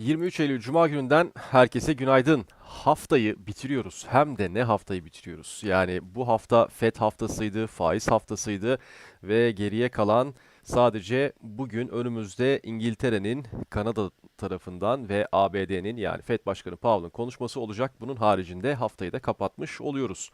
23 Eylül Cuma gününden herkese günaydın. Haftayı bitiriyoruz. Hem de ne haftayı bitiriyoruz. Yani bu hafta FED haftasıydı, faiz haftasıydı ve geriye kalan sadece bugün önümüzde İngiltere'nin Kanada tarafından ve ABD'nin yani FED Başkanı Powell'ın konuşması olacak. Bunun haricinde haftayı da kapatmış oluyoruz.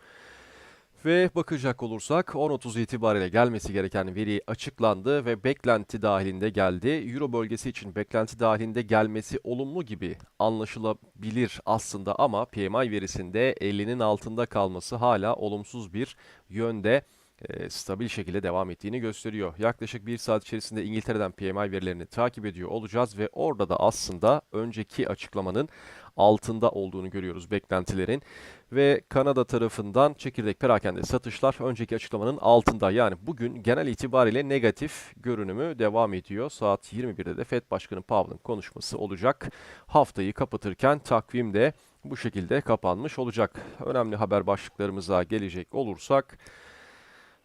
Ve bakacak olursak 10.30 itibariyle gelmesi gereken veri açıklandı ve beklenti dahilinde geldi. Euro bölgesi için beklenti dahilinde gelmesi olumlu gibi anlaşılabilir aslında ama PMI verisinde 50'nin altında kalması hala olumsuz bir yönde e, stabil şekilde devam ettiğini gösteriyor. Yaklaşık bir saat içerisinde İngiltere'den PMI verilerini takip ediyor olacağız ve orada da aslında önceki açıklamanın altında olduğunu görüyoruz beklentilerin. Ve Kanada tarafından çekirdek perakende satışlar önceki açıklamanın altında. Yani bugün genel itibariyle negatif görünümü devam ediyor. Saat 21'de de FED Başkanı Powell'ın konuşması olacak. Haftayı kapatırken takvim de bu şekilde kapanmış olacak. Önemli haber başlıklarımıza gelecek olursak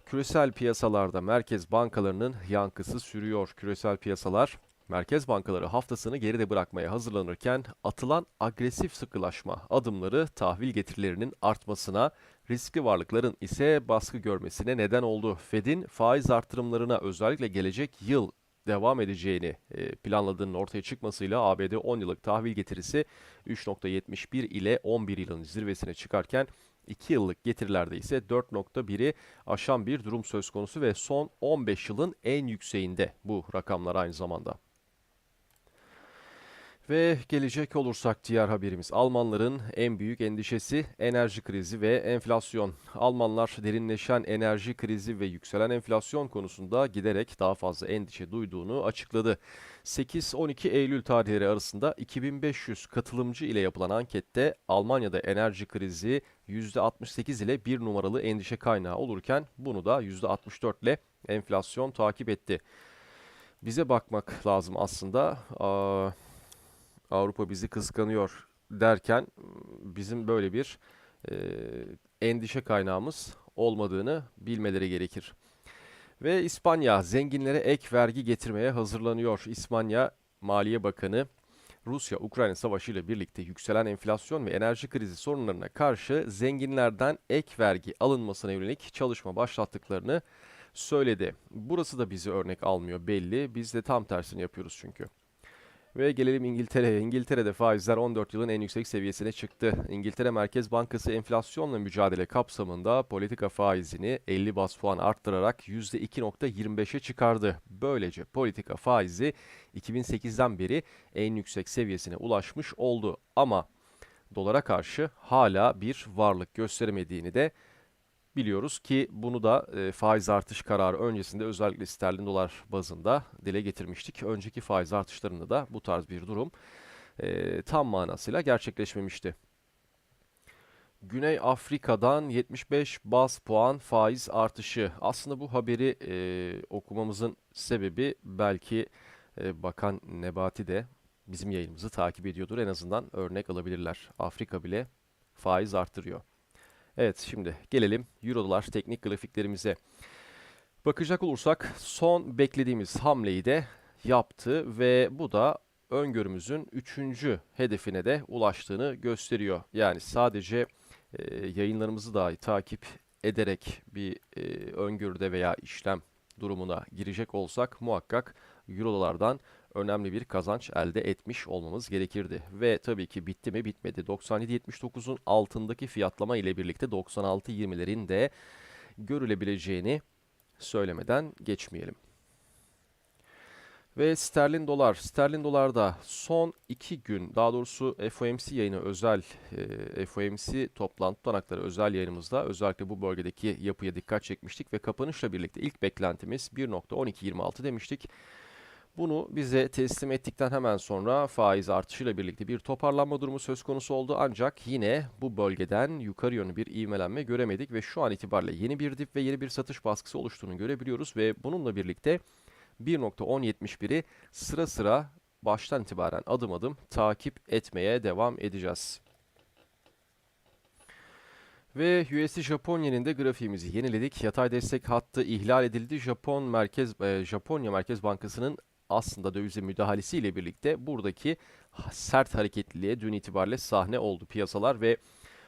küresel piyasalarda merkez bankalarının yankısı sürüyor. Küresel piyasalar Merkez bankaları haftasını geride bırakmaya hazırlanırken atılan agresif sıkılaşma adımları tahvil getirilerinin artmasına, riskli varlıkların ise baskı görmesine neden oldu. Fed'in faiz artırımlarına özellikle gelecek yıl devam edeceğini e, planladığının ortaya çıkmasıyla ABD 10 yıllık tahvil getirisi 3.71 ile 11 yılın zirvesine çıkarken 2 yıllık getirilerde ise 4.1'i aşan bir durum söz konusu ve son 15 yılın en yükseğinde bu rakamlar aynı zamanda. Ve gelecek olursak diğer haberimiz Almanların en büyük endişesi enerji krizi ve enflasyon. Almanlar derinleşen enerji krizi ve yükselen enflasyon konusunda giderek daha fazla endişe duyduğunu açıkladı. 8-12 Eylül tarihleri arasında 2500 katılımcı ile yapılan ankette Almanya'da enerji krizi %68 ile bir numaralı endişe kaynağı olurken bunu da %64 ile enflasyon takip etti. Bize bakmak lazım aslında. Aa, Avrupa bizi kıskanıyor derken bizim böyle bir e, endişe kaynağımız olmadığını bilmeleri gerekir. Ve İspanya zenginlere ek vergi getirmeye hazırlanıyor. İspanya Maliye Bakanı Rusya-Ukrayna savaşı ile birlikte yükselen enflasyon ve enerji krizi sorunlarına karşı zenginlerden ek vergi alınmasına yönelik çalışma başlattıklarını söyledi. Burası da bizi örnek almıyor belli. Biz de tam tersini yapıyoruz çünkü. Ve gelelim İngiltere'ye. İngiltere'de faizler 14 yılın en yüksek seviyesine çıktı. İngiltere Merkez Bankası enflasyonla mücadele kapsamında politika faizini 50 bas puan arttırarak %2.25'e çıkardı. Böylece politika faizi 2008'den beri en yüksek seviyesine ulaşmış oldu. Ama dolara karşı hala bir varlık gösteremediğini de Biliyoruz ki bunu da e, faiz artış kararı öncesinde özellikle sterlin dolar bazında dile getirmiştik. Önceki faiz artışlarında da bu tarz bir durum e, tam manasıyla gerçekleşmemişti. Güney Afrika'dan 75 bas puan faiz artışı. Aslında bu haberi e, okumamızın sebebi belki e, Bakan Nebati de bizim yayınımızı takip ediyordur. En azından örnek alabilirler. Afrika bile faiz arttırıyor. Evet şimdi gelelim Euro dolar teknik grafiklerimize. Bakacak olursak son beklediğimiz hamleyi de yaptı ve bu da öngörümüzün 3. hedefine de ulaştığını gösteriyor. Yani sadece e, yayınlarımızı dahi takip ederek bir e, öngörüde veya işlem durumuna girecek olsak muhakkak Euro dolardan önemli bir kazanç elde etmiş olmamız gerekirdi. Ve tabii ki bitti mi bitmedi. 97.79'un altındaki fiyatlama ile birlikte 96.20'lerin de görülebileceğini söylemeden geçmeyelim. Ve sterlin dolar. Sterlin dolarda son iki gün daha doğrusu FOMC yayını özel e, FOMC toplantı tutanakları özel yayınımızda özellikle bu bölgedeki yapıya dikkat çekmiştik ve kapanışla birlikte ilk beklentimiz 1.1226 demiştik. Bunu bize teslim ettikten hemen sonra faiz artışıyla birlikte bir toparlanma durumu söz konusu oldu. Ancak yine bu bölgeden yukarı yönlü bir ivmelenme göremedik ve şu an itibariyle yeni bir dip ve yeni bir satış baskısı oluştuğunu görebiliyoruz ve bununla birlikte 1.1071'i sıra sıra baştan itibaren adım adım takip etmeye devam edeceğiz. Ve USD Japon yeninde grafiğimizi yeniledik. Yatay destek hattı ihlal edildi. Japon Merkez e, Japonya Merkez Bankası'nın aslında dövize müdahalesiyle birlikte buradaki sert hareketliliğe dün itibariyle sahne oldu piyasalar ve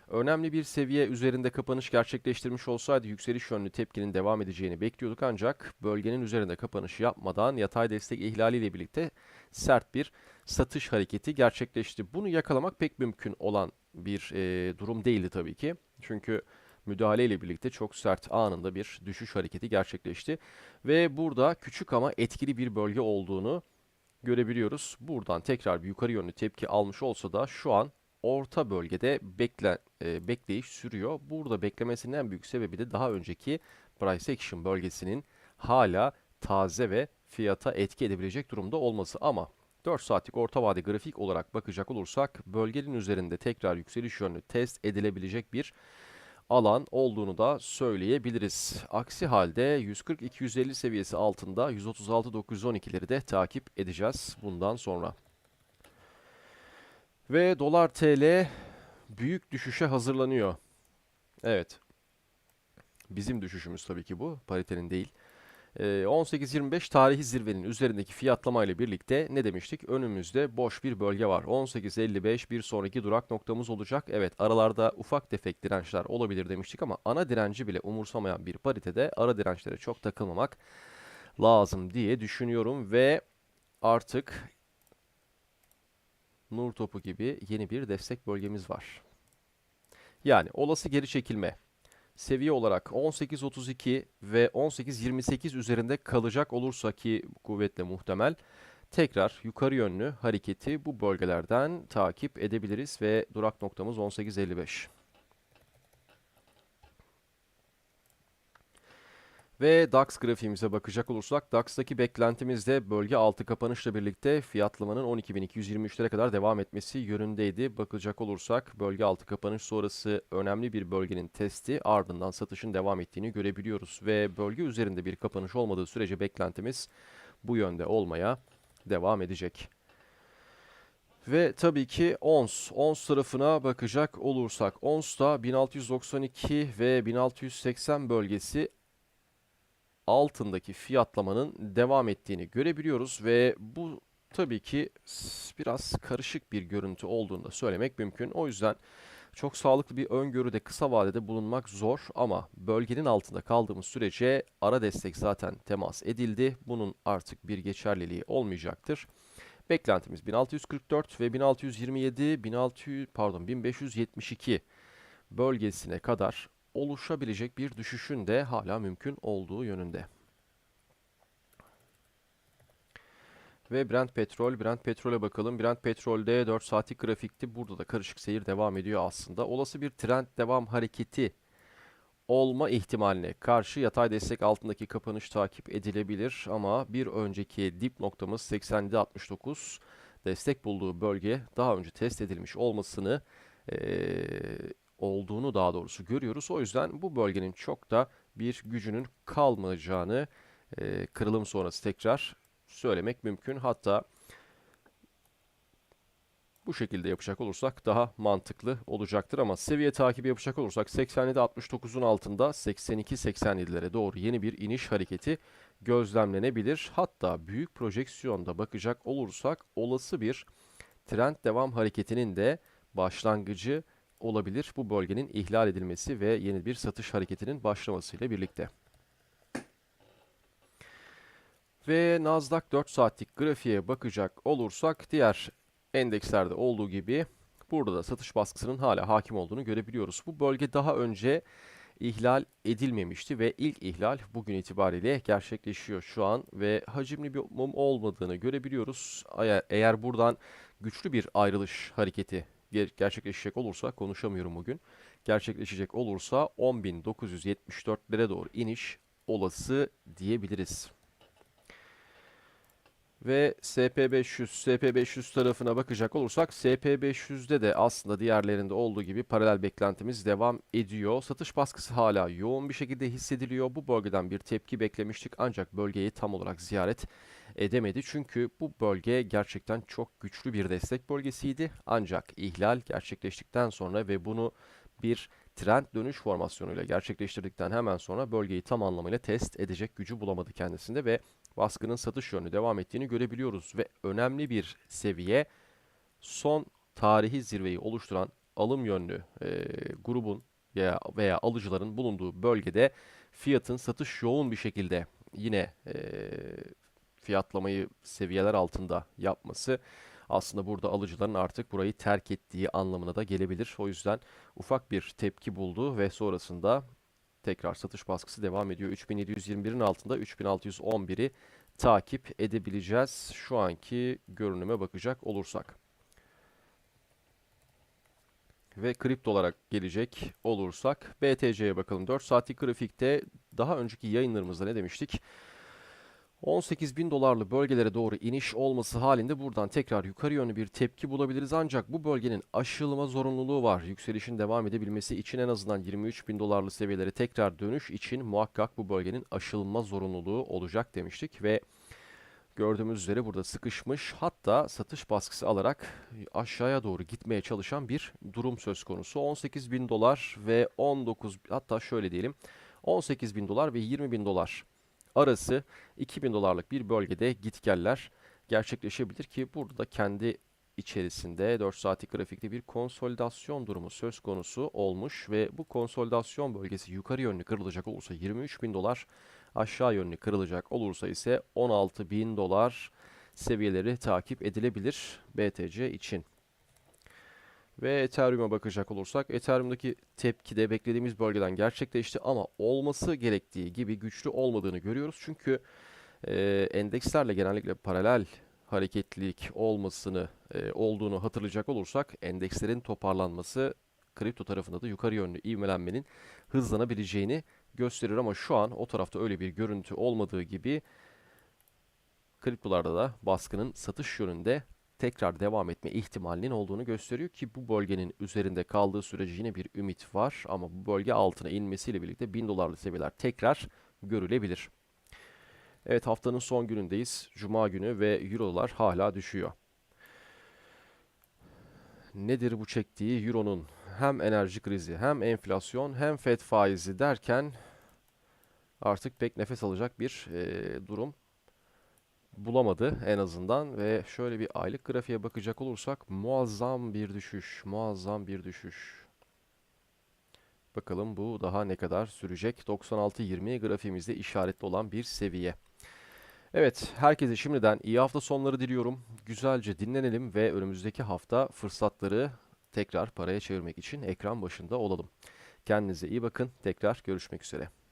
önemli bir seviye üzerinde kapanış gerçekleştirmiş olsaydı yükseliş yönlü tepkinin devam edeceğini bekliyorduk ancak bölgenin üzerinde kapanış yapmadan yatay destek ihlaliyle birlikte sert bir satış hareketi gerçekleşti. Bunu yakalamak pek mümkün olan bir e, durum değildi tabii ki. Çünkü müdahaleyle birlikte çok sert anında bir düşüş hareketi gerçekleşti. Ve burada küçük ama etkili bir bölge olduğunu görebiliyoruz. Buradan tekrar bir yukarı yönlü tepki almış olsa da şu an orta bölgede bekle, e, bekleyiş sürüyor. Burada beklemesinin en büyük sebebi de daha önceki price action bölgesinin hala taze ve fiyata etki edebilecek durumda olması. Ama 4 saatlik orta vade grafik olarak bakacak olursak bölgenin üzerinde tekrar yükseliş yönlü test edilebilecek bir alan olduğunu da söyleyebiliriz. Aksi halde 140-250 seviyesi altında 136-912'leri de takip edeceğiz bundan sonra. Ve dolar TL büyük düşüşe hazırlanıyor. Evet. Bizim düşüşümüz tabii ki bu. Paritenin değil. 18.25 ee, tarihi zirvenin üzerindeki fiyatlamayla birlikte ne demiştik? Önümüzde boş bir bölge var. 18.55 bir sonraki durak noktamız olacak. Evet aralarda ufak tefek dirençler olabilir demiştik ama ana direnci bile umursamayan bir paritede ara dirençlere çok takılmamak lazım diye düşünüyorum ve artık nur topu gibi yeni bir destek bölgemiz var. Yani olası geri çekilme seviye olarak 18.32 ve 18.28 üzerinde kalacak olursa ki kuvvetle muhtemel tekrar yukarı yönlü hareketi bu bölgelerden takip edebiliriz ve durak noktamız 18.55. Ve DAX grafiğimize bakacak olursak DAX'taki beklentimiz de bölge altı kapanışla birlikte fiyatlamanın 12.223'lere kadar devam etmesi yönündeydi. Bakacak olursak bölge altı kapanış sonrası önemli bir bölgenin testi ardından satışın devam ettiğini görebiliyoruz. Ve bölge üzerinde bir kapanış olmadığı sürece beklentimiz bu yönde olmaya devam edecek. Ve tabii ki ons. Ons tarafına bakacak olursak ons da 1692 ve 1680 bölgesi altındaki fiyatlamanın devam ettiğini görebiliyoruz ve bu tabii ki biraz karışık bir görüntü olduğunu da söylemek mümkün. O yüzden çok sağlıklı bir öngörüde kısa vadede bulunmak zor ama bölgenin altında kaldığımız sürece ara destek zaten temas edildi. Bunun artık bir geçerliliği olmayacaktır. Beklentimiz 1644 ve 1627, 1600 pardon 1572 bölgesine kadar oluşabilecek bir düşüşün de hala mümkün olduğu yönünde. Ve Brent petrol, Brent petrole bakalım. Brent petrolde 4 saatlik grafikti. Burada da karışık seyir devam ediyor aslında. Olası bir trend devam hareketi olma ihtimaline karşı yatay destek altındaki kapanış takip edilebilir ama bir önceki dip noktamız 87.69 destek bulduğu bölge daha önce test edilmiş olmasını ee, olduğunu daha doğrusu görüyoruz. O yüzden bu bölgenin çok da bir gücünün kalmayacağını e, kırılım sonrası tekrar söylemek mümkün. Hatta bu şekilde yapacak olursak daha mantıklı olacaktır ama seviye takibi yapacak olursak 87-69'un altında 82-87'lere doğru yeni bir iniş hareketi gözlemlenebilir. Hatta büyük projeksiyonda bakacak olursak olası bir trend devam hareketinin de başlangıcı olabilir bu bölgenin ihlal edilmesi ve yeni bir satış hareketinin başlamasıyla birlikte. Ve Nasdaq 4 saatlik grafiğe bakacak olursak diğer endekslerde olduğu gibi burada da satış baskısının hala hakim olduğunu görebiliyoruz. Bu bölge daha önce ihlal edilmemişti ve ilk ihlal bugün itibariyle gerçekleşiyor şu an ve hacimli bir mum olmadığını görebiliyoruz. Eğer buradan güçlü bir ayrılış hareketi gerçekleşecek olursa konuşamıyorum bugün. Gerçekleşecek olursa 10.974'lere doğru iniş olası diyebiliriz. Ve SP500, SP500 tarafına bakacak olursak SP500'de de aslında diğerlerinde olduğu gibi paralel beklentimiz devam ediyor. Satış baskısı hala yoğun bir şekilde hissediliyor. Bu bölgeden bir tepki beklemiştik ancak bölgeyi tam olarak ziyaret edemedi. Çünkü bu bölge gerçekten çok güçlü bir destek bölgesiydi. Ancak ihlal gerçekleştikten sonra ve bunu bir trend dönüş formasyonuyla gerçekleştirdikten hemen sonra bölgeyi tam anlamıyla test edecek gücü bulamadı kendisinde ve baskının satış yönlü devam ettiğini görebiliyoruz ve önemli bir seviye son tarihi zirveyi oluşturan alım yönlü e, grubun veya, veya alıcıların bulunduğu bölgede fiyatın satış yoğun bir şekilde yine e, fiyatlamayı seviyeler altında yapması aslında burada alıcıların artık burayı terk ettiği anlamına da gelebilir. O yüzden ufak bir tepki buldu ve sonrasında tekrar satış baskısı devam ediyor. 3721'in altında 3611'i takip edebileceğiz şu anki görünüme bakacak olursak. Ve kripto olarak gelecek olursak BTC'ye bakalım. 4 saatlik grafikte daha önceki yayınlarımızda ne demiştik? 18 bin dolarlı bölgelere doğru iniş olması halinde buradan tekrar yukarı yönlü bir tepki bulabiliriz. Ancak bu bölgenin aşılma zorunluluğu var. Yükselişin devam edebilmesi için en azından 23 bin dolarlı seviyelere tekrar dönüş için muhakkak bu bölgenin aşılma zorunluluğu olacak demiştik. Ve gördüğümüz üzere burada sıkışmış hatta satış baskısı alarak aşağıya doğru gitmeye çalışan bir durum söz konusu. 18 bin dolar ve 19 hatta şöyle diyelim 18 bin dolar ve 20 bin dolar arası 2000 dolarlık bir bölgede gitgeller gerçekleşebilir ki burada da kendi içerisinde 4 saatlik grafikte bir konsolidasyon durumu söz konusu olmuş ve bu konsolidasyon bölgesi yukarı yönlü kırılacak olursa 23 bin dolar aşağı yönlü kırılacak olursa ise 16 bin dolar seviyeleri takip edilebilir BTC için. Ve Ethereum'a bakacak olursak Ethereum'daki tepki de beklediğimiz bölgeden gerçekleşti ama olması gerektiği gibi güçlü olmadığını görüyoruz. Çünkü e, endekslerle genellikle paralel hareketlilik olmasını e, olduğunu hatırlayacak olursak endekslerin toparlanması kripto tarafında da yukarı yönlü ivmelenmenin hızlanabileceğini gösterir ama şu an o tarafta öyle bir görüntü olmadığı gibi kriptolarda da baskının satış yönünde tekrar devam etme ihtimalinin olduğunu gösteriyor ki bu bölgenin üzerinde kaldığı sürece yine bir ümit var ama bu bölge altına inmesiyle birlikte 1000 dolarlı seviyeler tekrar görülebilir. Evet haftanın son günündeyiz. Cuma günü ve Euro'lar hala düşüyor. Nedir bu çektiği Euro'nun hem enerji krizi hem enflasyon hem FED faizi derken artık pek nefes alacak bir e, durum bulamadı en azından ve şöyle bir aylık grafiğe bakacak olursak muazzam bir düşüş, muazzam bir düşüş. Bakalım bu daha ne kadar sürecek? 96.20 grafiğimizde işaretli olan bir seviye. Evet, herkese şimdiden iyi hafta sonları diliyorum. Güzelce dinlenelim ve önümüzdeki hafta fırsatları tekrar paraya çevirmek için ekran başında olalım. Kendinize iyi bakın. Tekrar görüşmek üzere.